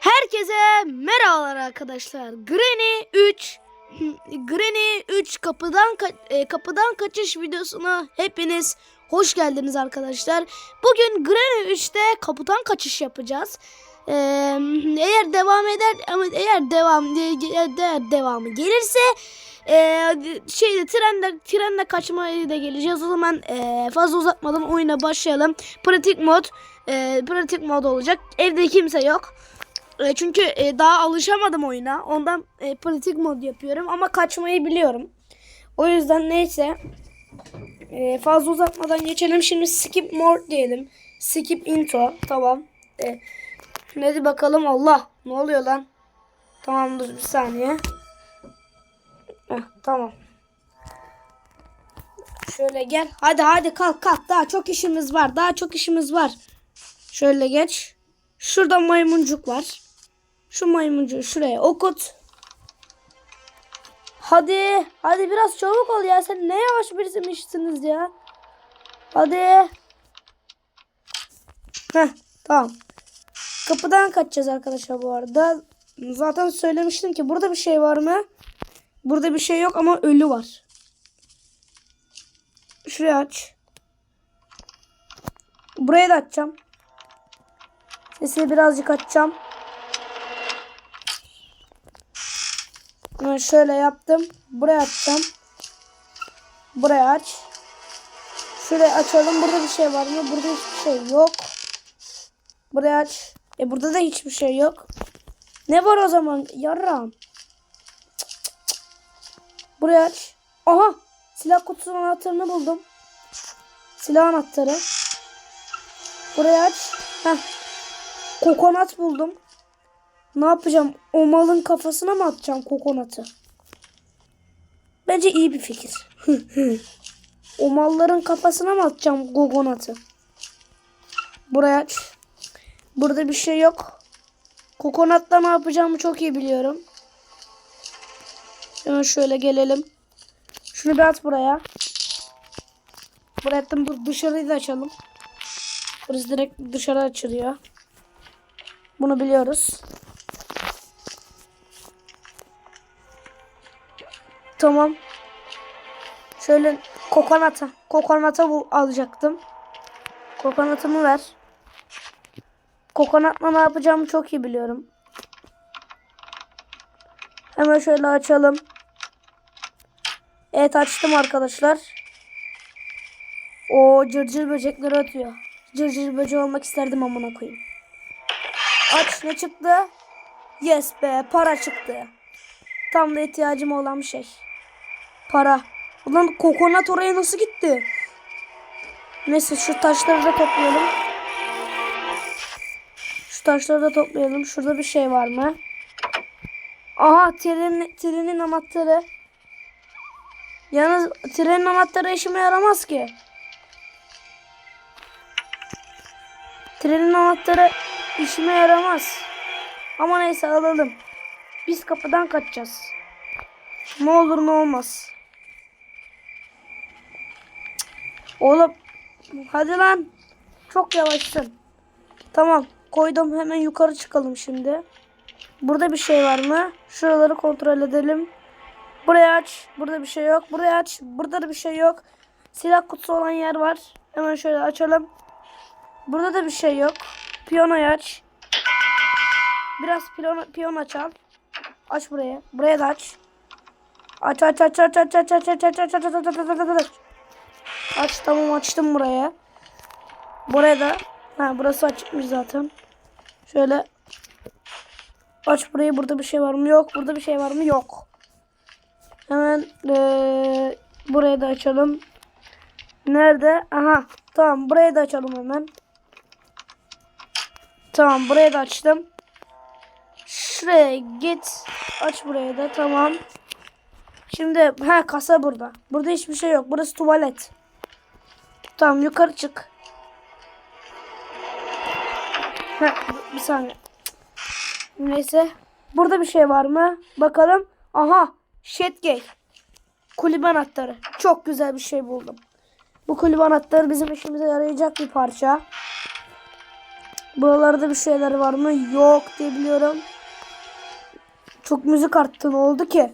Herkese merhabalar arkadaşlar. Granny 3 Granny 3 kapıdan ka- e, kapıdan kaçış videosuna hepiniz hoş geldiniz arkadaşlar. Bugün Granny 3'te kapıdan kaçış yapacağız. Ee, eğer devam eder ama eğer devam eğer devamı gelirse e, şeyde trende trenle kaçmaya da geleceğiz. O zaman e, fazla uzatmadan oyuna başlayalım. Pratik mod e, pratik mod olacak. Evde kimse yok. E, çünkü e, daha alışamadım oyuna. Ondan e, pratik mod yapıyorum ama kaçmayı biliyorum. O yüzden neyse e, fazla uzatmadan geçelim. Şimdi skip more diyelim. Skip intro. Tamam. E, hadi bakalım Allah. Ne oluyor lan? Tamam dur bir saniye. Heh, tamam. Şöyle gel. Hadi hadi kalk kalk. Daha çok işimiz var. Daha çok işimiz var. Şöyle geç. Şurada maymuncuk var. Şu maymuncuğu şuraya okut. Hadi. Hadi biraz çabuk ol ya. Sen ne yavaş birisiymişsiniz ya. Hadi. Heh tamam. Kapıdan kaçacağız arkadaşlar bu arada. Zaten söylemiştim ki burada bir şey var mı? Burada bir şey yok ama ölü var. Şurayı aç. Burayı da açacağım. Sesini birazcık açacağım. Bunu şöyle yaptım. Buraya açacağım. Buraya aç. Şurayı açalım. Burada bir şey var mı? Burada hiçbir şey yok. Buraya aç. E burada da hiçbir şey yok. Ne var o zaman? Yarram. Buraya aç. Aha. Silah kutusunun anahtarını buldum. Silah anahtarı. Buraya aç. Heh. Kokonat buldum. Ne yapacağım? O malın kafasına mı atacağım kokonatı? Bence iyi bir fikir. o malların kafasına mı atacağım kokonatı? Buraya aç. Burada bir şey yok. Kokonatla ne yapacağımı çok iyi biliyorum. Hemen şöyle gelelim. Şunu bir at buraya. Buraya attım. Bu dışarıyı da açalım. Burası direkt dışarı açılıyor. Bunu biliyoruz. Tamam. Şöyle kokonata. Kokonata bu alacaktım. Kokonatımı ver. Kokonatla ne yapacağımı çok iyi biliyorum. Hemen şöyle açalım. Evet açtım arkadaşlar. O cırcır böcekleri atıyor. Cırcır böceği olmak isterdim amına koyayım. Aç ne çıktı? Yes be para çıktı. Tam da ihtiyacım olan bir şey. Para. Ulan kokonat oraya nasıl gitti? Neyse şu taşları da toplayalım. Şu taşları da toplayalım. Şurada bir şey var mı? Aha trenin, trenin anahtarı. Yalnız trenin anahtarı işime yaramaz ki. Trenin anahtarı işime yaramaz. Ama neyse alalım. Biz kapıdan kaçacağız. Ne olur ne olmaz. Oğlum hadi lan. Çok yavaşsın. Tamam koydum hemen yukarı çıkalım şimdi. Burada bir şey var mı? Şuraları kontrol edelim. Buraya aç. Burada bir şey yok. Buraya aç. Burada da bir şey yok. Silah kutusu olan yer var. Hemen şöyle açalım. Burada da bir şey yok. Piyanoyu aç. Biraz piyano, piyano açalım. Aç buraya. Buraya da aç. Aç aç aç aç aç aç aç aç aç aç aç aç aç aç aç aç aç Aç tamam açtım buraya. Buraya da ha burası açıkmış zaten. Şöyle aç burayı burada bir şey var mı? Yok. Burada bir şey var mı? Yok. Hemen ee, burayı da açalım. Nerede? Aha. Tamam burayı da açalım hemen. Tamam burayı da açtım. Şuraya git. Aç burayı da tamam. Şimdi ha kasa burada. Burada hiçbir şey yok. Burası tuvalet. Tamam yukarı çık. Ha, bir saniye. Neyse. Burada bir şey var mı? Bakalım. Aha. Shedgate. Kulübe anahtarı. Çok güzel bir şey buldum. Bu kulübe anahtarı bizim işimize yarayacak bir parça. Buralarda bir şeyler var mı? Yok diye biliyorum. Çok müzik arttı ne oldu ki?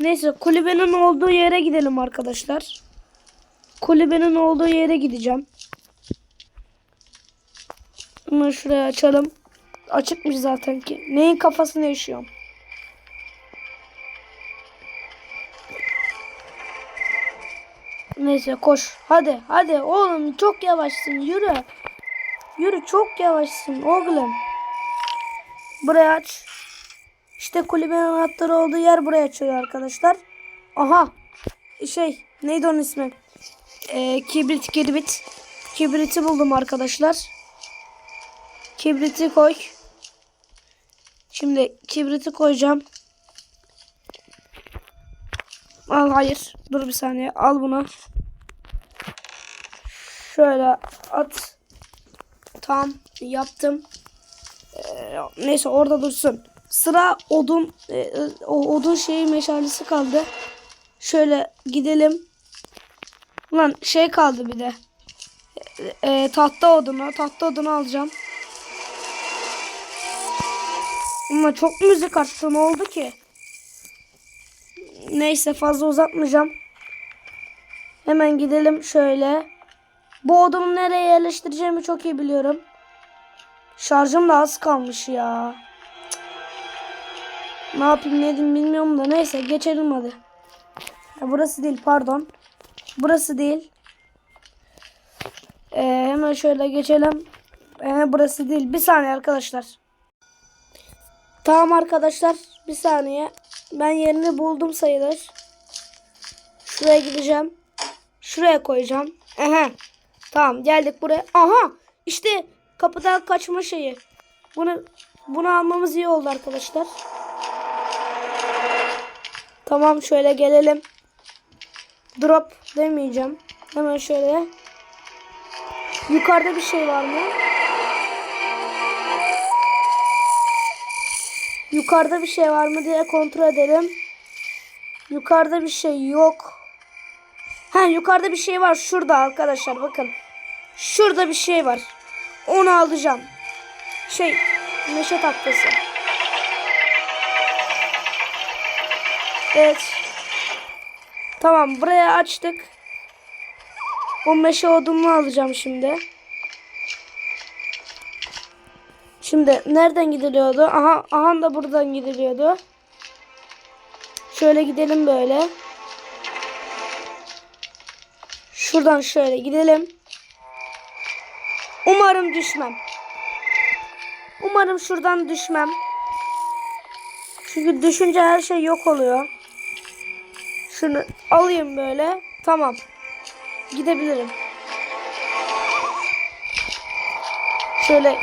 Neyse kulübenin olduğu yere gidelim arkadaşlar. Kulübenin olduğu yere gideceğim. Hemen şuraya açalım. Açıkmış zaten ki. Neyin kafasını yaşıyorum? Neyse koş. Hadi hadi oğlum çok yavaşsın yürü. Yürü çok yavaşsın oğlum. Buraya aç. İşte kulübenin anahtarı olduğu yer buraya açıyor arkadaşlar. Aha. Şey neydi onun ismi? Ee, kibrit kibrit. Kibriti buldum arkadaşlar. Kibriti koy. Şimdi kibriti koyacağım. Al hayır. Dur bir saniye. Al bunu. Şöyle at. Tamam yaptım. Ee, neyse orada dursun. Sıra odun e, o odun şeyi meşalesi kaldı. Şöyle gidelim. Ulan şey kaldı bir de. E, e, tahta odunu. Tahta odunu alacağım. Ama çok müzik arttı ne oldu ki? Neyse fazla uzatmayacağım. Hemen gidelim şöyle. Bu odunu nereye yerleştireceğimi çok iyi biliyorum. Şarjım da az kalmış ya. Ne yapayım ne edeyim bilmiyorum da neyse geçelim hadi. Ha, burası değil pardon. Burası değil. Ee, hemen şöyle geçelim. Ee, burası değil. Bir saniye arkadaşlar. Tamam arkadaşlar. Bir saniye. Ben yerini buldum sayılır. Şuraya gideceğim. Şuraya koyacağım. Aha. Tamam geldik buraya. Aha. İşte kapıdan kaçma şeyi. Bunu bunu almamız iyi oldu arkadaşlar. Tamam şöyle gelelim. Drop demeyeceğim. Hemen şöyle. Yukarıda bir şey var mı? Yukarıda bir şey var mı diye kontrol edelim. Yukarıda bir şey yok. Ha yukarıda bir şey var şurada arkadaşlar bakın. Şurada bir şey var. Onu alacağım. Şey meşe tahtası. Evet. Tamam buraya açtık. O meşe odununu alacağım şimdi. Şimdi nereden gidiliyordu? Aha, aha da buradan gidiliyordu. Şöyle gidelim böyle. Şuradan şöyle gidelim. Umarım düşmem. Umarım şuradan düşmem. Çünkü düşünce her şey yok oluyor. Şunu alayım böyle. Tamam. Gidebilirim. Şöyle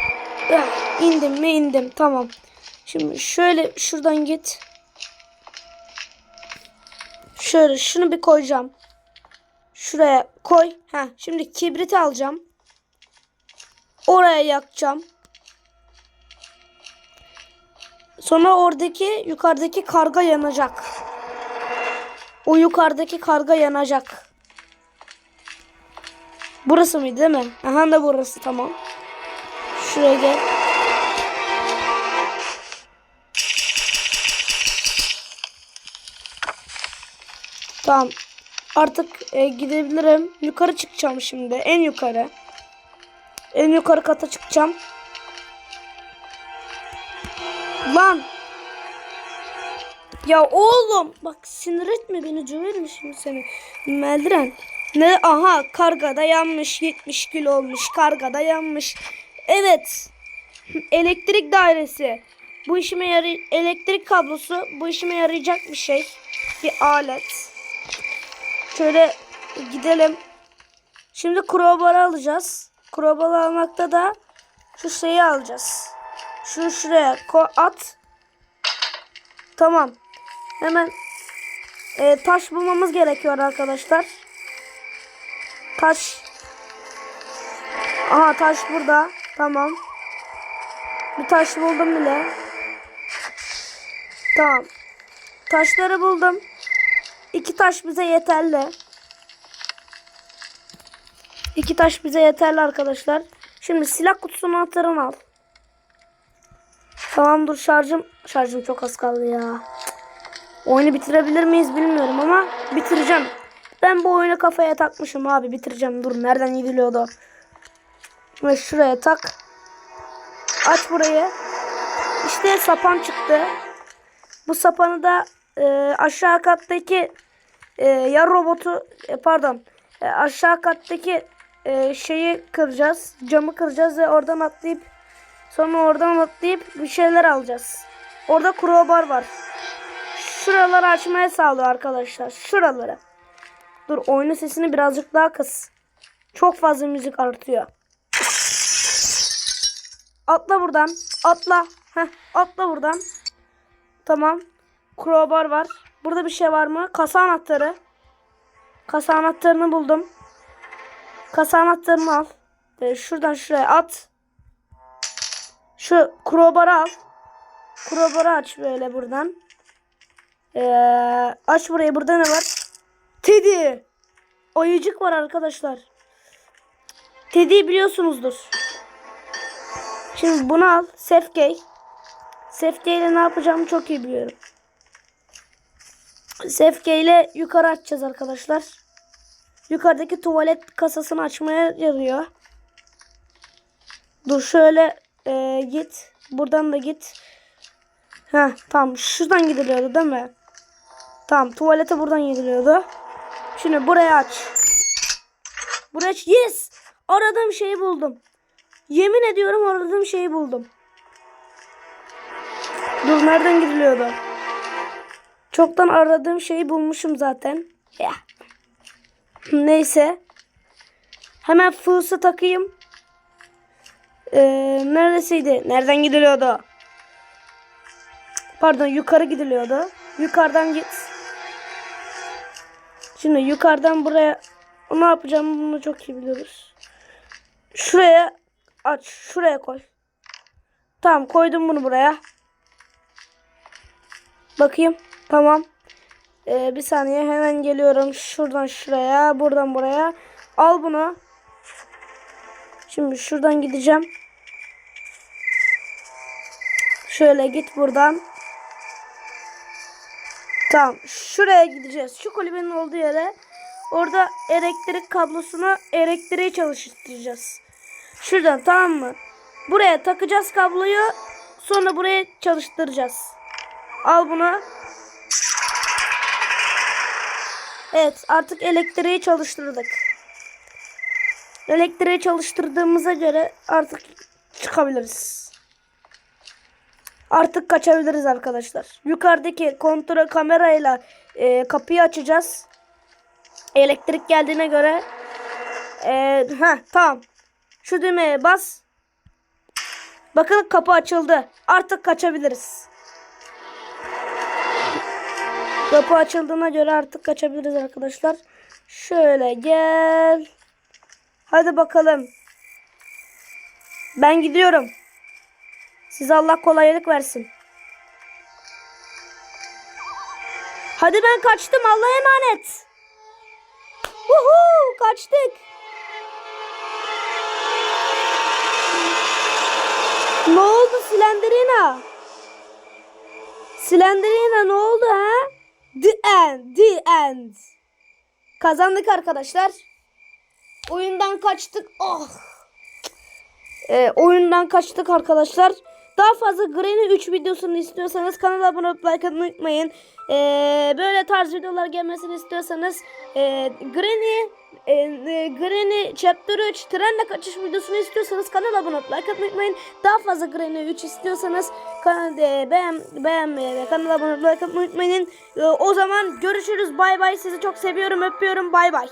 indim mi indim. Tamam. Şimdi şöyle şuradan git. Şöyle şunu bir koyacağım. Şuraya koy. Ha, şimdi kibriti alacağım. Oraya yakacağım. Sonra oradaki yukarıdaki karga yanacak. O yukarıdaki karga yanacak. Burası mıydı değil mi? Aha da burası tamam. Şuraya gel. Tamam. Artık e, gidebilirim. Yukarı çıkacağım şimdi. En yukarı. En yukarı kata çıkacağım. Lan. Ya oğlum bak sinir etme beni cöverim şimdi seni. Meldiren. Ne aha karga da yanmış 70 kilo olmuş karga da yanmış. Evet. Elektrik dairesi. Bu işime yaray elektrik kablosu bu işime yarayacak bir şey. Bir alet. Şöyle gidelim. Şimdi crowbar'ı alacağız. Crowbar'ı almakta da şu şeyi alacağız. Şunu şuraya at. Tamam. Hemen e, taş bulmamız gerekiyor arkadaşlar. Taş. Aha taş burada. Tamam. Bir taş buldum bile. Tamam. Taşları buldum. İki taş bize yeterli. İki taş bize yeterli arkadaşlar. Şimdi silah kutusunun anahtarını al. Tamam dur şarjım şarjım çok az kaldı ya. Oyunu bitirebilir miyiz bilmiyorum ama bitireceğim. Ben bu oyunu kafaya takmışım abi bitireceğim. Dur nereden gidiliyordu? Ve şuraya tak. Aç burayı. İşte sapan çıktı. Bu sapanı da e, aşağı kattaki e, ya robotu e, pardon e, aşağı kattaki e, şeyi kıracağız. Camı kıracağız ve oradan atlayıp sonra oradan atlayıp bir şeyler alacağız. Orada crowbar var. Şuraları açmaya sağlıyor arkadaşlar. Şuraları. Dur oyunun sesini birazcık daha kıs. Çok fazla müzik artıyor. Atla buradan. Atla. Heh, atla buradan. Tamam. Crowbar var. Burada bir şey var mı? Kasa anahtarı. Kasa anahtarını buldum. Kasa anahtarını al. Ee, şuradan şuraya at. Şu crowbar'ı al. Crowbar'ı aç böyle buradan. Ee, aç burayı. Burada ne var? Teddy. Ayıcık var arkadaşlar. Teddy'yi biliyorsunuzdur. Şimdi bunu al. Sefkey. Sefkey ile ne yapacağımı çok iyi biliyorum. Sefkey ile yukarı açacağız arkadaşlar. Yukarıdaki tuvalet kasasını açmaya yarıyor. Dur şöyle e, git. Buradan da git. Heh tamam. Şuradan gidiliyordu değil mi? Tamam tuvalete buradan gidiliyordu. Şimdi buraya aç. Buraya aç. Yes! Aradığım şeyi buldum. Yemin ediyorum aradığım şeyi buldum. Dur nereden gidiliyordu? Çoktan aradığım şeyi bulmuşum zaten. Ya. Neyse. Hemen fısı takayım. Ee, neredesiydi? Nereden gidiliyordu? Pardon yukarı gidiliyordu. Yukarıdan git. Şimdi yukarıdan buraya ne yapacağım bunu çok iyi biliyoruz. Şuraya aç. Şuraya koy. Tamam koydum bunu buraya. Bakayım. Tamam. Ee, bir saniye hemen geliyorum. Şuradan şuraya. Buradan buraya. Al bunu. Şimdi şuradan gideceğim. Şöyle git buradan. Tamam. Şuraya gideceğiz. Şu kulübenin olduğu yere. Orada elektrik kablosunu elektriği çalıştıracağız. Şuradan tamam mı? Buraya takacağız kabloyu. Sonra buraya çalıştıracağız. Al bunu. Evet artık elektriği çalıştırdık. Elektriği çalıştırdığımıza göre artık çıkabiliriz. Artık kaçabiliriz arkadaşlar. Yukarıdaki kontrol kamerayla e, kapıyı açacağız. Elektrik geldiğine göre e, heh, tamam. Şu düğmeye bas. Bakın kapı açıldı. Artık kaçabiliriz. Kapı açıldığına göre artık kaçabiliriz arkadaşlar. Şöyle gel. Hadi bakalım. Ben gidiyorum. Size Allah kolaylık versin. Hadi ben kaçtım. Allah'a emanet. Uhu, kaçtık. Ne oldu Slenderina? Slenderina ne oldu ha? The end, the end. Kazandık arkadaşlar. Oyundan kaçtık. Oh. Ee, oyundan kaçtık arkadaşlar. Daha fazla Granny 3 videosunu istiyorsanız kanala abone olup like atmayı unutmayın. Ee, böyle tarz videolar gelmesini istiyorsanız e, Granny e, e, Granny Chapter 3 trenle kaçış videosunu istiyorsanız kanala abone olup like atmayı unutmayın. Daha fazla Granny 3 istiyorsanız kanal, e, beğen, beğenmeyi ve kanala abone olup like atmayı unutmayın. E, o zaman görüşürüz. Bay bay. Sizi çok seviyorum. Öpüyorum. Bay bay.